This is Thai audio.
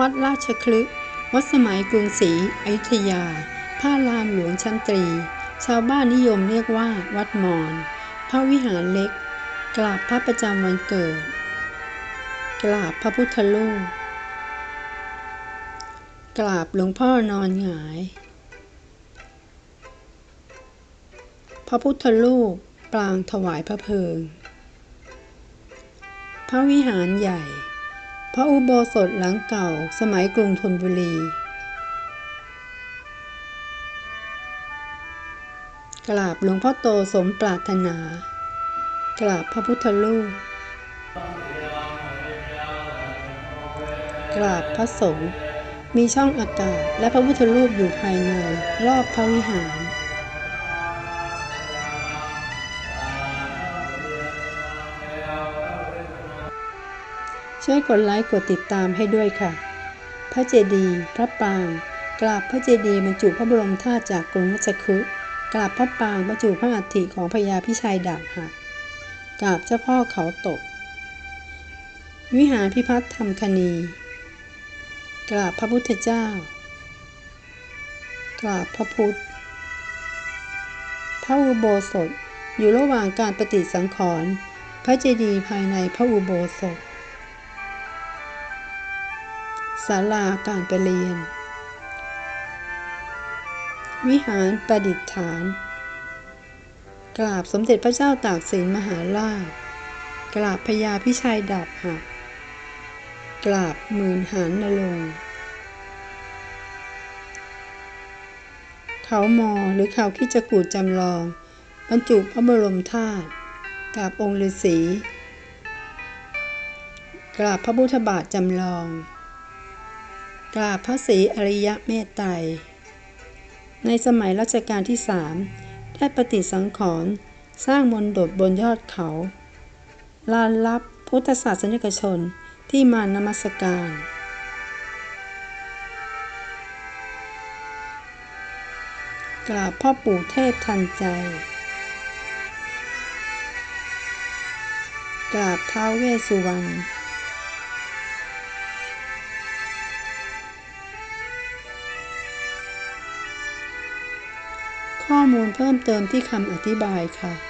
วัดราชคลึวัดสมัยกรุงศรีอยุธยาพระรามหลวงชั้นตรี ชาวบ้านนิยมเรียกว่า วัดมอนพระวิหารเล็ก กราบพระประจำวันเกิด กราบพระพุทธรูปกราบหลวงพ่อนอนหงาย พระพุทธรูปปรางถวายพระเพลิง พระวิหารใหญ่ พระอุโบสถหลังเก่า สมัยกรุงธนบุรี กราบหลวงพ่อโตสมปรารถนา กราบพระพุทธรูป กราบพระสงฆ์มีช่องอากาศและพระพุทธรูปอยู่ภายในรอบพระวิหาร ช่วยกดไลค์กดติดตามให้ด้วยค่ะ พระเจดีย์พระปรางกราบพระเจดีย์บรรจุพระบรมธาตุจากกรุงรัชคฤห์กราบพระปรางบรรจุพระอัฐิของพญาพิชัยดาบหักกราบเจ้าพ่อเขาตก วิหารพิพัฒน์ธรรมคณี กราบพระพุทธเจ้า กราบพระพุทธ พระอุโบสถอยู่ระหว่างการปฏิสังขรณ์พระเจดีย์ภายในพระอุโบสถ ศาลาการประเรียน วิหารประดิษฐาน กราบสมเด็จพระเจ้าตากสินมหาราช กราบพญาพิชัยดาบหัก กราบหมื่นหานนรงเขามอหรือเขาคิดจกูดจำลอง บรรจุพระบรมธาตุกราบองค์ฤาษีกราบพระพุทธบาทจำลอง กราบพระศรีอริยะเมตไตร ในสมัยรัชกาลที่สามได้ปฏิสังขรณ์สร้างมนดบบนยอดเขา ลานรับพุทธศาสนิกชนที่มานมัสการ กราบพ่อปู่เทพทันใจ กราบท้าวเวสสุวรรณ ข้อมูลเพิ่มเติมที่คำอธิบายค่ะ